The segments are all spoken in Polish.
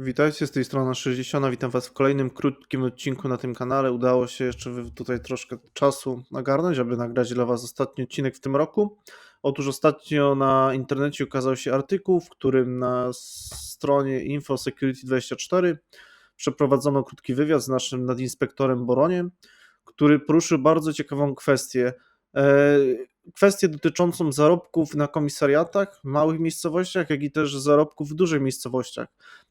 Witajcie z tej strony 60. Witam Was w kolejnym krótkim odcinku na tym kanale. Udało się jeszcze tutaj troszkę czasu nagarnąć, aby nagrać dla Was ostatni odcinek w tym roku. Otóż ostatnio na internecie ukazał się artykuł, w którym na stronie InfoSecurity24 przeprowadzono krótki wywiad z naszym nadinspektorem Boroniem, który poruszył bardzo ciekawą kwestię. E, Kwestię dotyczącą zarobków na komisariatach w małych miejscowościach, jak i też zarobków w dużych miejscowościach.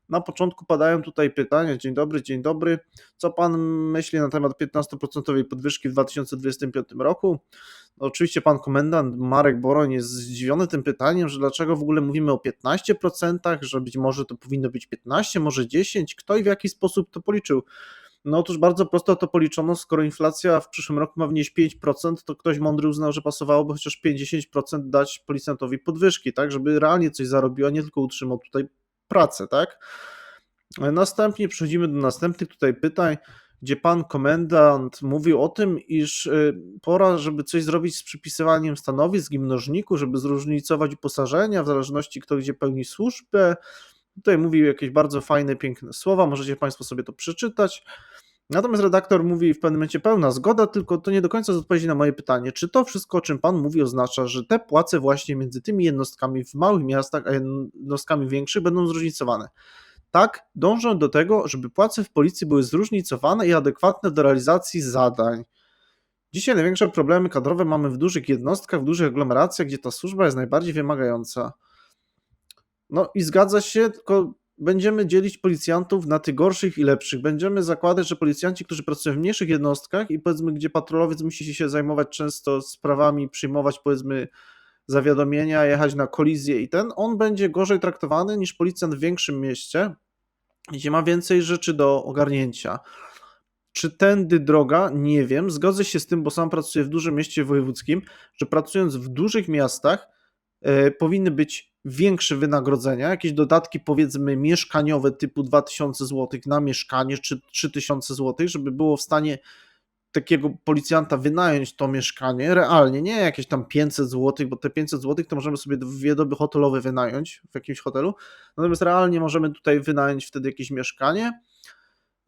Na początku padają tutaj pytania. Dzień dobry, dzień dobry. Co pan myśli na temat 15% podwyżki w 2025 roku? No, Oczywiście pan komendant Marek Boroń jest zdziwiony tym pytaniem, że dlaczego w ogóle mówimy o 15%, że być może to powinno być 15, może 10. Kto i w jaki sposób to policzył? No otóż bardzo prosto to policzono, skoro inflacja w przyszłym roku ma wnieść 5%, to ktoś mądry uznał, że pasowałoby chociaż 50% dać policjantowi podwyżki, tak, żeby realnie coś zarobił, a nie tylko utrzymał tutaj pracę, tak? Następnie przechodzimy do następnych tutaj pytań, gdzie pan komendant mówił o tym, iż y, pora, żeby coś zrobić z przypisywaniem stanowisk i mnożniku, żeby zróżnicować uposażenia w zależności kto gdzie pełni służbę. Tutaj mówił jakieś bardzo fajne, piękne słowa, możecie Państwo sobie to przeczytać. Natomiast redaktor mówi w pewnym momencie pełna zgoda, tylko to nie do końca jest odpowiedzi na moje pytanie. Czy to wszystko, o czym Pan mówi, oznacza, że te płace właśnie między tymi jednostkami w małych miastach, a jednostkami większych będą zróżnicowane? Tak, dążę do tego, żeby płace w policji były zróżnicowane i adekwatne do realizacji zadań. Dzisiaj największe problemy kadrowe mamy w dużych jednostkach, w dużych aglomeracjach, gdzie ta służba jest najbardziej wymagająca. No i zgadza się, tylko będziemy dzielić policjantów na tych gorszych i lepszych. Będziemy zakładać, że policjanci, którzy pracują w mniejszych jednostkach i powiedzmy, gdzie patrolowiec musi się zajmować często sprawami, przyjmować powiedzmy zawiadomienia, jechać na kolizję i ten, on będzie gorzej traktowany niż policjant w większym mieście, gdzie ma więcej rzeczy do ogarnięcia. Czy tędy droga? Nie wiem. Zgodzę się z tym, bo sam pracuję w dużym mieście wojewódzkim, że pracując w dużych miastach e, powinny być większe wynagrodzenia, jakieś dodatki powiedzmy mieszkaniowe typu 2000 zł na mieszkanie czy 3000 zł, żeby było w stanie takiego policjanta wynająć to mieszkanie realnie, nie jakieś tam 500 zł, bo te 500 zł to możemy sobie dwie doby hotelowe wynająć w jakimś hotelu, natomiast realnie możemy tutaj wynająć wtedy jakieś mieszkanie.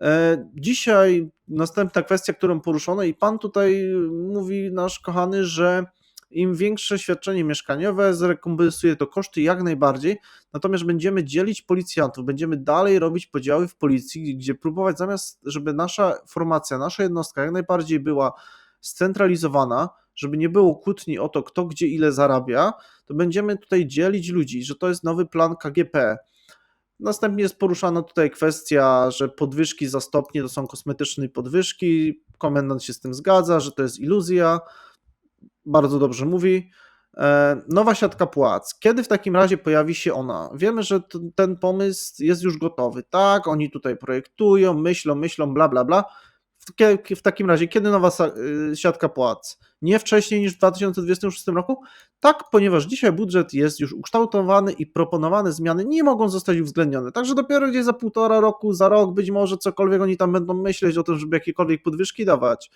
E, Dzisiaj następna kwestia, którą poruszono i pan tutaj mówi, nasz kochany, że im większe świadczenie mieszkaniowe zrekompensuje to koszty jak najbardziej, natomiast będziemy dzielić policjantów, będziemy dalej robić podziały w policji, gdzie próbować zamiast, żeby nasza formacja, nasza jednostka jak najbardziej była scentralizowana, żeby nie było kłótni o to, kto gdzie ile zarabia, to będziemy tutaj dzielić ludzi, że to jest nowy plan KGP. Następnie jest poruszana tutaj kwestia, że podwyżki za stopnie to są kosmetyczne podwyżki. Komendant się z tym zgadza, że to jest iluzja. Bardzo dobrze mówi. E, Nowa siatka płac. Kiedy w takim razie pojawi się ona? Wiemy, że ten pomysł jest już gotowy. Tak, oni tutaj projektują, myślą, myślą, bla, bla, bla. W, takim razie, kiedy nowa y, siatka płac? Nie wcześniej niż w 2026 roku? Tak, ponieważ dzisiaj budżet jest już ukształtowany i proponowane zmiany nie mogą zostać uwzględnione. Także dopiero gdzieś za półtora roku, za rok, być może cokolwiek oni tam będą myśleć o tym, żeby jakiekolwiek podwyżki dawać.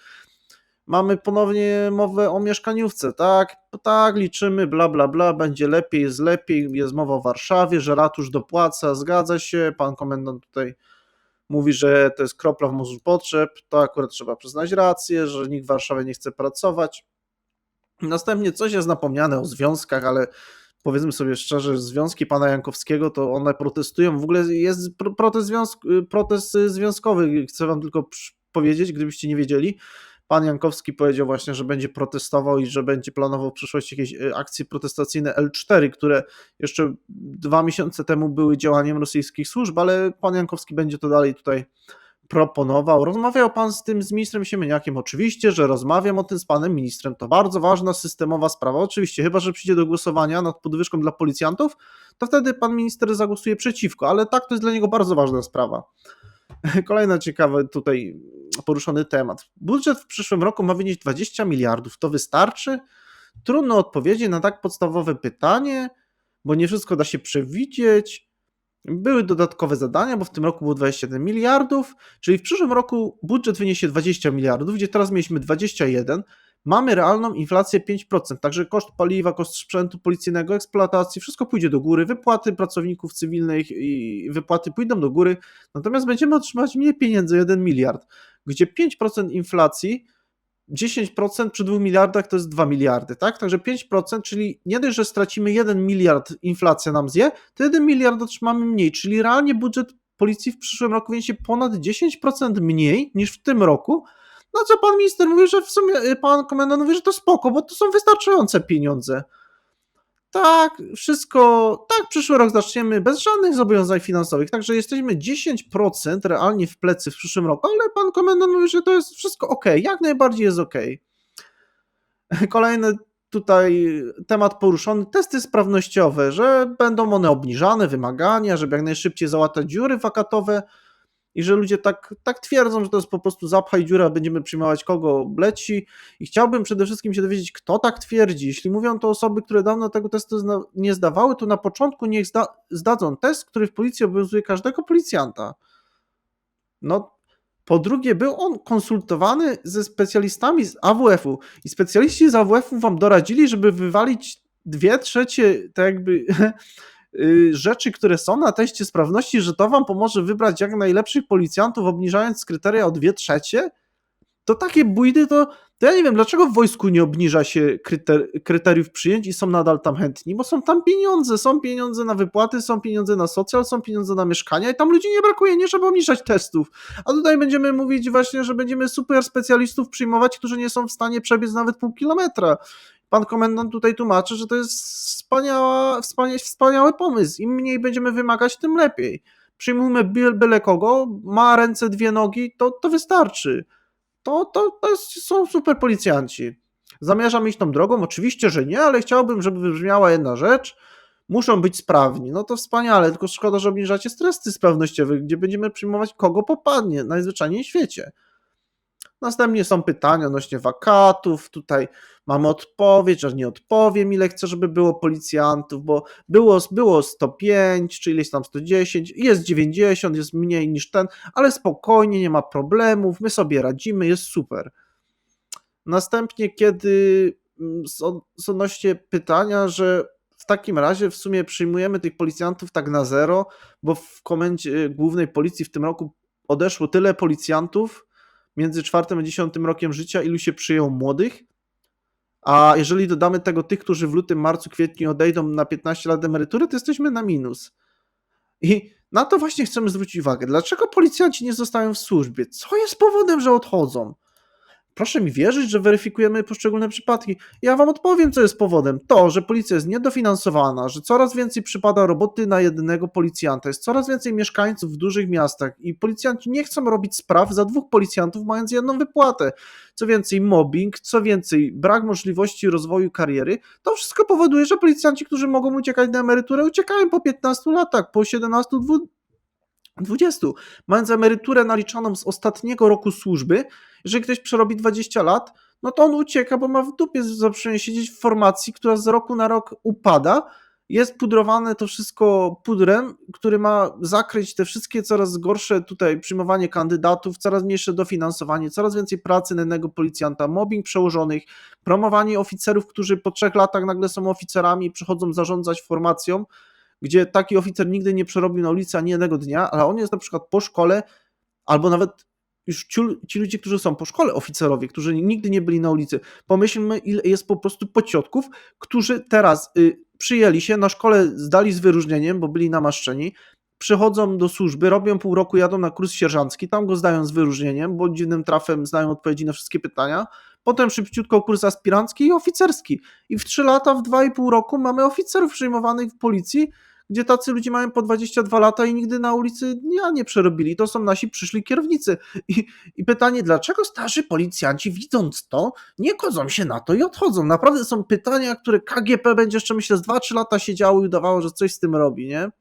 Mamy ponownie mowę o mieszkaniówce, tak? Tak, liczymy, bla, bla, bla, będzie lepiej, jest lepiej, jest mowa o Warszawie, że ratusz dopłaca, zgadza się, pan komendant tutaj mówi, że to jest kropla w morzu potrzeb, to akurat trzeba przyznać rację, że nikt w Warszawie nie chce pracować. Następnie coś jest napomniane o związkach, ale powiedzmy sobie szczerze, związki pana Jankowskiego to one protestują. W ogóle jest pro- protest, związk, protest związkowy. Chcę wam tylko powiedzieć, gdybyście nie wiedzieli. Pan Jankowski powiedział właśnie, że będzie protestował i że będzie planował w przyszłości jakieś y, akcje protestacyjne L4, które jeszcze dwa miesiące temu były działaniem rosyjskich służb, ale pan Jankowski będzie to dalej tutaj proponował. Rozmawiał pan z tym, z ministrem Siemeniakiem? Oczywiście, że rozmawiam o tym z panem ministrem. To bardzo ważna, systemowa sprawa. Oczywiście, chyba, że przyjdzie do głosowania nad podwyżką dla policjantów, to wtedy pan minister zagłosuje przeciwko, ale tak, to jest dla niego bardzo ważna sprawa. Kolejny ciekawy tutaj poruszony temat. Budżet w przyszłym roku ma wynieść 20 miliardów. To wystarczy? Trudno odpowiedzieć na tak podstawowe pytanie, bo nie wszystko da się przewidzieć. Były dodatkowe zadania, bo w tym roku było 27 miliardów, czyli w przyszłym roku budżet wyniesie 20 miliardów, gdzie teraz mieliśmy 21. mamy realną inflację 5%, także koszt paliwa, koszt sprzętu policyjnego, eksploatacji, wszystko pójdzie do góry, wypłaty pracowników cywilnych i wypłaty pójdą do góry, natomiast będziemy otrzymać mniej pieniędzy, 1 miliard, gdzie 5% inflacji 10% przy 2 miliardach to jest 2 miliardy, tak? Także 5%, czyli nie dość, że stracimy 1 miliard, inflacja nam zje, to 1 miliard otrzymamy mniej, czyli realnie budżet policji w przyszłym roku wyniesie ponad 10% mniej niż w tym roku. No co pan minister mówi, że w sumie y, pan komendant mówi, że to spoko, bo to są wystarczające pieniądze. Tak, wszystko, tak, przyszły rok zaczniemy bez żadnych zobowiązań finansowych, także jesteśmy 10% realnie w plecy w przyszłym roku, ale pan komendant mówi, że to jest wszystko ok, jak najbardziej jest ok. Kolejny tutaj temat poruszony, testy sprawnościowe, że będą one obniżane, wymagania, żeby jak najszybciej załatać dziury wakatowe i że ludzie tak, tak twierdzą, że to jest po prostu zapchaj dziura, będziemy przyjmować kogo leci i chciałbym przede wszystkim się dowiedzieć, kto tak twierdzi. Jeśli mówią to osoby, które dawno tego testu nie zdawały, to na początku niech zda- zdadzą test, który w policji obowiązuje każdego policjanta. No, po drugie, był on konsultowany ze specjalistami z AWF-u i specjaliści z AWF-u wam doradzili, żeby wywalić dwie trzecie, tak jakby rzeczy, które są na teście sprawności, że to wam pomoże wybrać jak najlepszych policjantów, obniżając kryteria o dwie trzecie? To takie bójdy, to, to ja nie wiem, dlaczego w wojsku nie obniża się kryter, kryteriów przyjęć i są nadal tam chętni, bo są tam pieniądze, są pieniądze na wypłaty, są pieniądze na socjal, są pieniądze na mieszkania i tam ludzi nie brakuje, nie trzeba obniżać testów. A tutaj będziemy mówić właśnie, że będziemy super specjalistów przyjmować, którzy nie są w stanie przebiec nawet pół kilometra. Pan komendant tutaj tłumaczy, że to jest wspaniała, wspania, wspaniały pomysł. Im mniej będziemy wymagać, tym lepiej. Przyjmujmy byle, kogo, ma ręce, dwie nogi, to, to wystarczy. To, to, to są super policjanci. Zamierzam iść tą drogą? Oczywiście, że nie, ale chciałbym, żeby wybrzmiała jedna rzecz. Muszą być sprawni. No to wspaniale, tylko szkoda, że obniżacie stresy sprawnościowe, gdzie będziemy przyjmować kogo popadnie najzwyczajniej w świecie. Następnie są pytania odnośnie wakatów. Tutaj mamy odpowiedź, że nie odpowiem, ile chcę, żeby było policjantów, bo było, było 105, czy ileś tam 110, jest 90, jest mniej niż ten, ale spokojnie, nie ma problemów, my sobie radzimy, jest super. Następnie, kiedy mm, są odnośnie pytania, że w takim razie w sumie przyjmujemy tych policjantów tak na zero, bo w komendzie głównej policji w tym roku odeszło tyle policjantów, między czwartym a dziesiątym rokiem życia, ilu się przyjął młodych. A jeżeli dodamy tego tych, którzy w lutym, marcu, kwietniu odejdą na 15 lat emerytury, to jesteśmy na minus. I na to właśnie chcemy zwrócić uwagę. Dlaczego policjanci nie zostają w służbie? Co jest powodem, że odchodzą? Proszę mi wierzyć, że weryfikujemy poszczególne przypadki. Ja wam odpowiem, co jest powodem. To, że policja jest niedofinansowana, że coraz więcej przypada roboty na jednego policjanta, jest coraz więcej mieszkańców w dużych miastach i policjanci nie chcą robić spraw za dwóch policjantów, mając jedną wypłatę. Co więcej, mobbing, co więcej, brak możliwości rozwoju kariery. To wszystko powoduje, że policjanci, którzy mogą uciekać na emeryturę, uciekają po 15 latach, po 17, 20. Mając emeryturę naliczaną z ostatniego roku służby, jeżeli ktoś przerobi 20 lat, no to on ucieka, bo ma w dupie zawsze siedzieć w formacji, która z roku na rok upada. Jest pudrowane to wszystko pudrem, który ma zakryć te wszystkie coraz gorsze tutaj przyjmowanie kandydatów, coraz mniejsze dofinansowanie, coraz więcej pracy jednego policjanta, mobbing przełożonych, promowanie oficerów, którzy po trzech latach nagle są oficerami i przychodzą zarządzać formacją, gdzie taki oficer nigdy nie przerobił na ulicy ani jednego dnia, ale on jest na przykład po szkole, albo nawet już ci, ci, ludzie, którzy są po szkole oficerowie, którzy nigdy nie byli na ulicy, pomyślmy, ile jest po prostu pociotków, którzy teraz y, przyjęli się, na szkole zdali z wyróżnieniem, bo byli namaszczeni, przychodzą do służby, robią pół roku, jadą na kurs sierżancki, tam go zdają z wyróżnieniem, bo dziwnym trafem znają odpowiedzi na wszystkie pytania, potem szybciutko kurs aspirancki i oficerski. I w 3 lata, w 2,5 roku mamy oficerów przyjmowanych w policji, gdzie tacy ludzie mają po 22 lata i nigdy na ulicy dnia nie przerobili. To są nasi przyszli kierownicy. I, I pytanie, dlaczego starzy policjanci, widząc to, nie kodzą się na to i odchodzą? Naprawdę są pytania, które KGP będzie jeszcze, myślę, z 2-3 lata siedziało i udawało, że coś z tym robi, nie?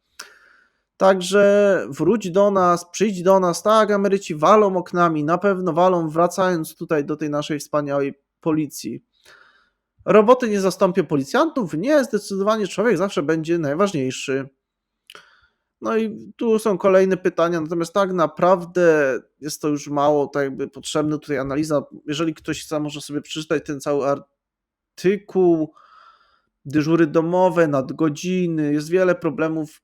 Także wróć do nas, przyjdź do nas, tak, emeryci walą oknami, na pewno walą, wracając tutaj do tej naszej wspaniałej policji. Roboty nie zastąpią policjantów? Nie, zdecydowanie człowiek zawsze będzie najważniejszy. No i tu są kolejne pytania, natomiast tak naprawdę jest to już mało tak jakby potrzebne tutaj analiza. Jeżeli ktoś chce, może sobie przeczytać ten cały artykuł, dyżury domowe, nadgodziny, jest wiele problemów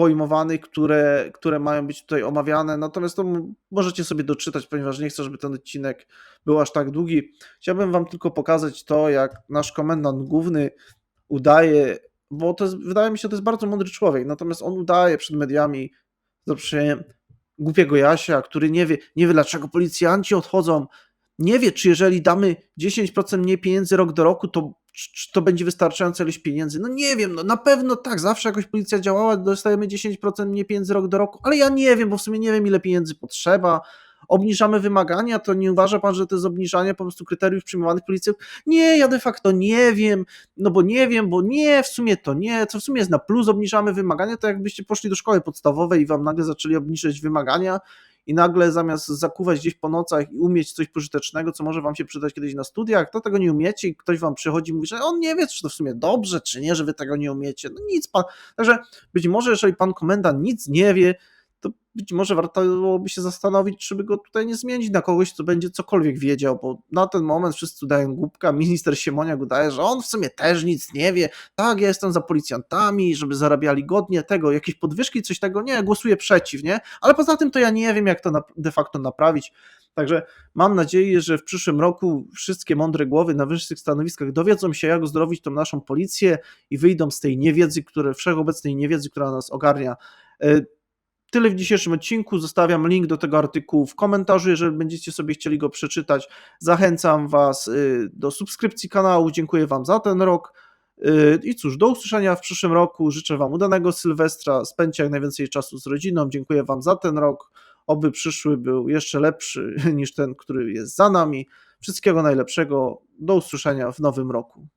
pojmowanych, które, które mają być tutaj omawiane, natomiast to możecie sobie doczytać, ponieważ nie chcę, żeby ten odcinek był aż tak długi. Chciałbym wam tylko pokazać to, jak nasz komendant główny udaje, bo to jest, wydaje mi się, to jest bardzo mądry człowiek, natomiast on udaje przed mediami za przeproszeniem głupiego Jasia, który nie wie, nie wie dlaczego policjanci odchodzą, nie wie, czy jeżeli damy 10% mniej pieniędzy rok do roku, to czy to będzie wystarczająca ilość pieniędzy? No nie wiem, no na pewno tak, zawsze jakoś policja działała, dostajemy 10% mniej pieniędzy rok do roku, ale ja nie wiem, bo w sumie nie wiem, ile pieniędzy potrzeba. Obniżamy wymagania, to nie uważa pan, że to jest obniżanie po prostu kryteriów przyjmowanych policją? Nie, ja de facto nie wiem, no bo nie wiem, bo nie, w sumie to nie, co w sumie jest na plus, obniżamy wymagania, to jakbyście poszli do szkoły podstawowej i wam nagle zaczęli obniżać wymagania i nagle zamiast zakuwać gdzieś po nocach i umieć coś pożytecznego, co może wam się przydać kiedyś na studiach, to tego nie umiecie i ktoś wam przychodzi i mówi, że on nie wie, czy to w sumie dobrze, czy nie, że wy tego nie umiecie. No nic pan. Także być może, jeżeli pan komendant nic nie wie, być może warto byłoby się zastanowić, czy by go tutaj nie zmienić na kogoś, kto będzie cokolwiek wiedział, bo na ten moment wszyscy dają głupka, minister Siemoniak udaje, że on w sumie też nic nie wie, tak, ja jestem za policjantami, żeby zarabiali godnie tego, jakieś podwyżki, coś tego, nie, głosuję przeciw, nie, ale poza tym to ja nie wiem, jak to de facto naprawić, także mam nadzieję, że w przyszłym roku wszystkie mądre głowy na wyższych stanowiskach dowiedzą się, jak uzdrowić tą naszą policję i wyjdą z tej niewiedzy, które, wszechobecnej niewiedzy, która nas ogarnia. Tyle w dzisiejszym odcinku. Zostawiam link do tego artykułu w komentarzu, jeżeli będziecie sobie chcieli go przeczytać. Zachęcam Was y, do subskrypcji kanału. Dziękuję Wam za ten rok. Y, I cóż, do usłyszenia w przyszłym roku. Życzę Wam udanego Sylwestra. Spędźcie jak najwięcej czasu z rodziną. Dziękuję Wam za ten rok. Oby przyszły był jeszcze lepszy niż ten, który jest za nami. Wszystkiego najlepszego. Do usłyszenia w nowym roku.